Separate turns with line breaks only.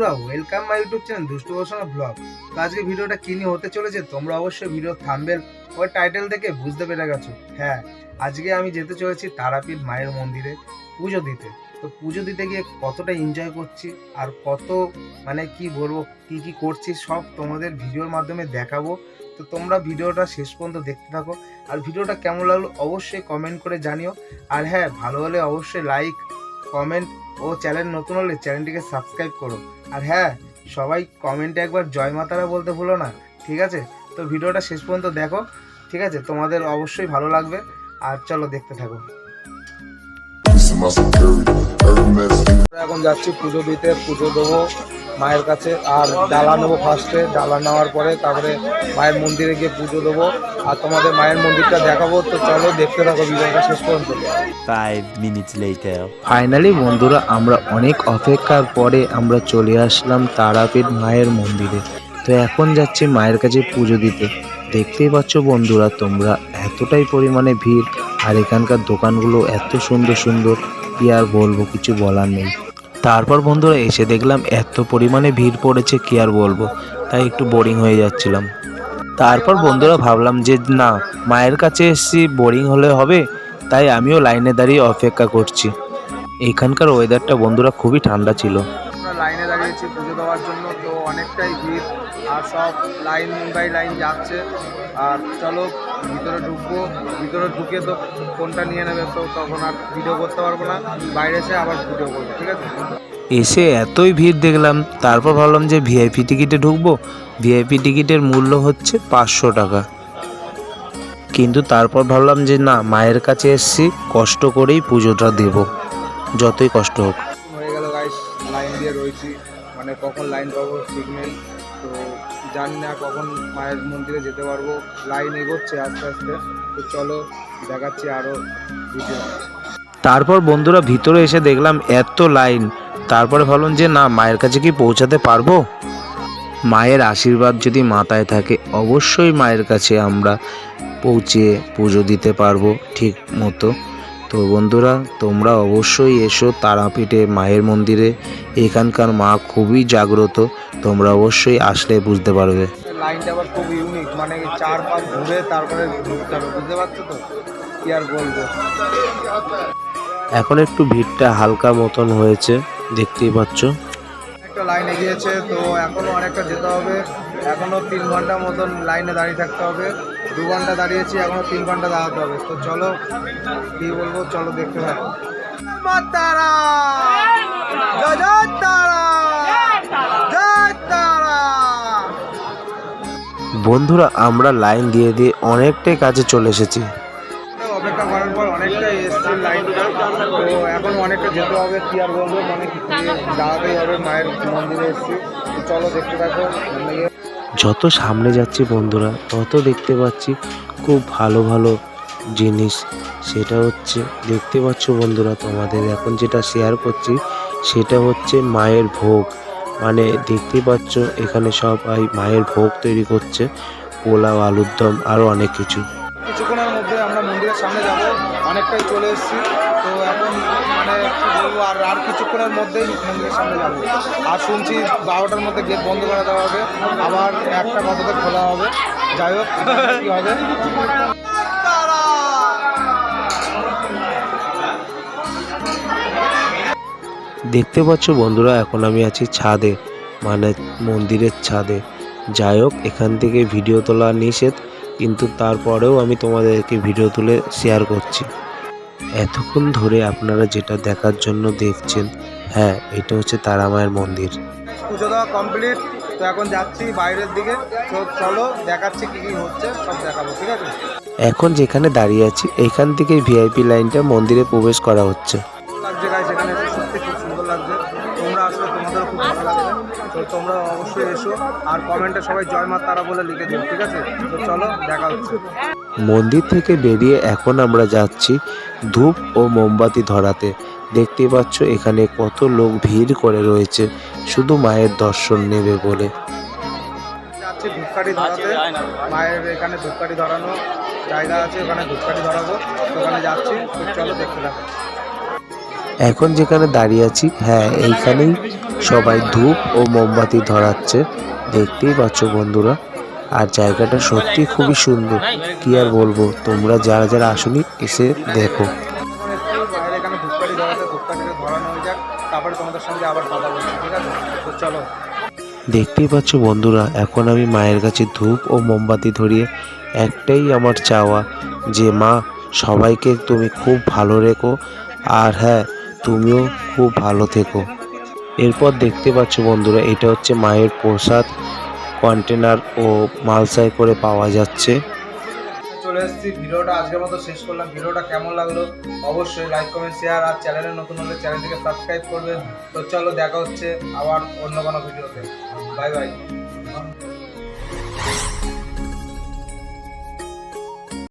বন্ধুরা welcome my YouTube channel দুষ্টু বসানো ব্লগ তো আজকে ভিডিওটা কি নিয়ে হতে চলেছে, তোমরা অবশ্যই ভিডিও থাম্বেল ওই টাইটেল দেখে বুঝতে পেরে গেছো। হ্যাঁ আজকে আমি যেতে চলেছি তারাপীঠ মায়ের মন্দিরে পুজো দিতে। তো পুজো দিতে গিয়ে কতটা এনজয় করছি আর কত মানে কি বলব, কি কি করছি সব তোমাদের ভিডিওর মাধ্যমে দেখাবো। তো তোমরা ভিডিওটা শেষ পর্যন্ত দেখতে থাকো। আর ভিডিওটা কেমন লাগল অবশ্যই কমেন্ট করে জানিও। আর হ্যাঁ ভালো হলে অবশ্যই লাইক কমেন্ট ও চ্যানেল নতুন হলে চ্যানেলটিকে সাবস্ক্রাইব করো। আর হ্যাঁ সবাই কমেন্টে একবার জয় মাতারা বলতে ভুলো না ঠিক আছে? তো ভিডিওটা শেষ পর্যন্ত দেখো ঠিক আছে? তোমাদের অবশ্যই ভালো লাগবে। আর চলো দেখতে থাকো। এখন যাচ্ছি পুজো দিতে পুজো দেবো। মায়ের কাছে আর ডালা নেব ফার্স্টে ডালা নেওয়ার পরে তারপরে মায়ের মন্দিরে গিয়ে পুজো দেবো। আর তোমাদের মায়ের মন্দিরটা দেখাবো। তো চলো দেখতে থাকো ভিডিওটা শেষ পর্যন্ত।
Five minutes later.
ফাইনালি বন্ধুরা আমরা অনেক অপেক্ষার পরে আমরা চলে আসলাম তারাপীঠ মায়ের মন্দিরে। তো এখন যাচ্ছি মায়ের কাছে পুজো দিতে। দেখতেই পাচ্ছ বন্ধুরা তোমরা এতটাই পরিমাণে ভিড়। আর এখানকার দোকানগুলো এত সুন্দর সুন্দর। কি আর বলব কিছু বলার নেই। তারপর বন্ধুরা এসে দেখলাম এত পরিমাণে ভিড় পড়েছে, কি আর বলব? তাই একটু বোরিং হয়ে যাচ্ছিলাম। তারপর বন্ধুরা ভাবলাম যে, না, মায়ের কাছে এসছি বোরিং হলে হবে, তাই আমিও লাইনে দাঁড়িয়ে অপেক্ষা করছি। এখানকার ওয়েদারটা বন্ধুরা খুবই ঠান্ডা ছিল।
দাঁড়িয়েছি পুজো দেওয়ার জন্য, তো অনেকটাই ভিড়। আর সব লাইন বাই লাইন যাচ্ছে। আর চলো, ভিতরে ঢুকবো। ভিতরে ঢুকে তো ফোনটা নিয়ে নেবে, তো তখন আর ভিডিও করতে পারব না। বাইরে এসে আবার ভিডিও করব, ঠিক আছে?
এসে এতই ভিড় দেখলাম, তারপর ভাবলাম যে ভিআইপি টিকিটে ঢুকবো। ভিআইপি টিকিটের মূল্য হচ্ছে পাঁচশো টাকা। কিন্তু তারপর ভাবলাম যে না, মায়ের কাছে এসছি, কষ্ট করেই পুজোটা দেব, যতই কষ্ট হোক।
দিয়ে রয়েছি। মানে কখন লাইন পাবো নেই তো জানি না কখন মায়ের মন্দিরে যেতে পারব। লাইন এগোচ্ছে আস্তে আস্তে। তো চলো, দেখাচ্ছি আরও ভিডিও
তারপর বন্ধুরা ভিতরে এসে দেখলাম এত লাইন তারপরে ভাবলাম যে না, মায়ের কাছে কি পৌঁছাতে পারব? মায়ের আশীর্বাদ যদি মাথায় থাকে, অবশ্যই মায়ের কাছে আমরা পৌঁছে পুজো দিতে পারব ঠিক মতো। তো বন্ধুরা তোমরা অবশ্যই এসো তারাপীঠে মায়ের মন্দিরে। এখানকার মা খুবই জাগ্রত তোমরা অবশ্যই আসলে বুঝতে পারবে।
লাইনটা আবার খুব ইউনিক মানে চার পাঁচ ঘুরে তারপরে ঢুকতে হবে বুঝতে পারছ তো? কি আর বলব?
এখন একটু ভিড়টা হালকা মতন হয়েছে দেখতেই পাচ্ছ।
একটা লাইন এগিয়েছে তো এখনও অনেকটা যেতে হবে। এখনও তিন ঘণ্টা মতন লাইনে দাঁড়িয়ে থাকতে হবে। দু ঘণ্টা দাঁড়িয়েছি এখনও তিন ঘণ্টা দাঁড়াতে হবে। তো চলো কি বলব চলো দেখতে থাকো। তারা! জয় জয় তারা! জয় তারা!
বন্ধুরা আমরা লাইন দিয়ে দিয়ে অনেকটাই কাছে চলে এসেছি।
অপেক্ষা করার পর অনেকটাই এসছে লাইনটা তো এখন অনেকটা যেতে হবে কি আর বলব মানে দাঁড়াতেই হবে মায়ের মন্দিরে এসছি। চলো দেখতে থাকো
যত সামনে যাচ্ছি বন্ধুরা, তত দেখতে পাচ্ছি খুব ভালো ভালো জিনিস। সেটা হচ্ছে, দেখতে পাচ্ছ বন্ধুরা তোমাদের, এখন যেটা শেয়ার করছি, সেটা হচ্ছে মায়ের ভোগ। মানে দেখতে পাচ্ছ, এখানে সবাই মায়ের ভোগ তৈরি করছে, পোলাও আলুর দম আরও অনেক কিছু।
কিছুক্ষণের মধ্যে আমরা মন্দিরের সামনে যাব। অনেকটাই চলে এসেছি। তো এখন মানে আর আর কিছুক্ষণের মধ্যেই মন্দিরের সামনে যাব। আর শুনছি বারোটার মধ্যে গেট বন্ধ করে দেওয়া হবে। আবার একটা কততে খোলা হবে। যাই হোক, কি হবে?
দেখতে পাচ্ছ বন্ধুরা, এখন আমি আছি ছাদে মানে মন্দিরের ছাদে। যাই হোক, এখান থেকে ভিডিও তোলা নিষেধ। কিন্তু তারপরেও আমি তোমাদেরকে ভিডিও তুলে শেয়ার করছি। এতক্ষণ ধরে আপনারা যেটা দেখার জন্য দেখছেন হ্যাঁ এটা হচ্ছে তারা মায়ের মন্দির।
পুজো দেওয়া কমপ্লিট তো এখন যাচ্ছি বাইরের দিকে। তো চলো দেখাচ্ছি কি কি হচ্ছে সব দেখাবো ঠিক আছে?
এখন যেখানে দাঁড়িয়ে আছি এখান থেকে ভিআইপি লাইনটা মন্দিরে প্রবেশ করা হচ্ছে।
তো তোমরা অবশ্যই এসো। আর কমেন্টে সবাই জয় মা তারা বলে লিখে দিও ঠিক আছে? তো চলো দেখা হচ্ছে।
মন্দির থেকে বেরিয়ে এখন আমরা যাচ্ছি ধূপ ও মোমবাতি ধরাতে। দেখতে পাচ্ছ এখানে কত লোক ভিড় করে রয়েছে শুধু মায়ের দর্শন নেবে বলে।
যাচ্ছি ধূপকাঠি ধরাতে। মায়ের এখানে ধূপকাঠি ধরানো জায়গা আছে ওখানে ধূপকাঠি ধরাবো। ওখানে যাচ্ছি চলো দেখতে থাকো।
এখন যেখানে দাঁড়িয়ে আছি হ্যাঁ এইখানেই সবাই ধূপ ও মোমবাতি ধরাচ্ছে। দেখতেই পাচ্ছ বন্ধুরা, আর জায়গাটা সত্যি খুবই সুন্দর। কি আর বলব, তোমরা যারা যারা আসনি, এসে দেখো। দেখতেই পাচ্ছ বন্ধুরা, এখন আমি মায়ের কাছে ধূপ ও মোমবাতি ধরিয়ে একটাই আমার চাওয়া, যে মা, সবাইকে তুমি খুব ভালো রেখো, আর হ্যাঁ তুমিও খুব ভালো থেকো। এরপর দেখতে পাচ্ছ বন্ধুরা, এটা হচ্ছে মায়ের প্রসাদ কন্টেনার ও মালসায় করে পাওয়া যাচ্ছে।
চলে এসেছি, ভিডিওটা আজকের মতো শেষ করলাম। ভিডিওটা কেমন লাগল অবশ্যই লাইক কমেন্ট শেয়ার আর চ্যানেলে নতুন হলে চ্যানেলটিকে সাবস্ক্রাইব করবেন তো চলো দেখা হচ্ছে আবার অন্য কোনো ভিডিওতে বাই বাই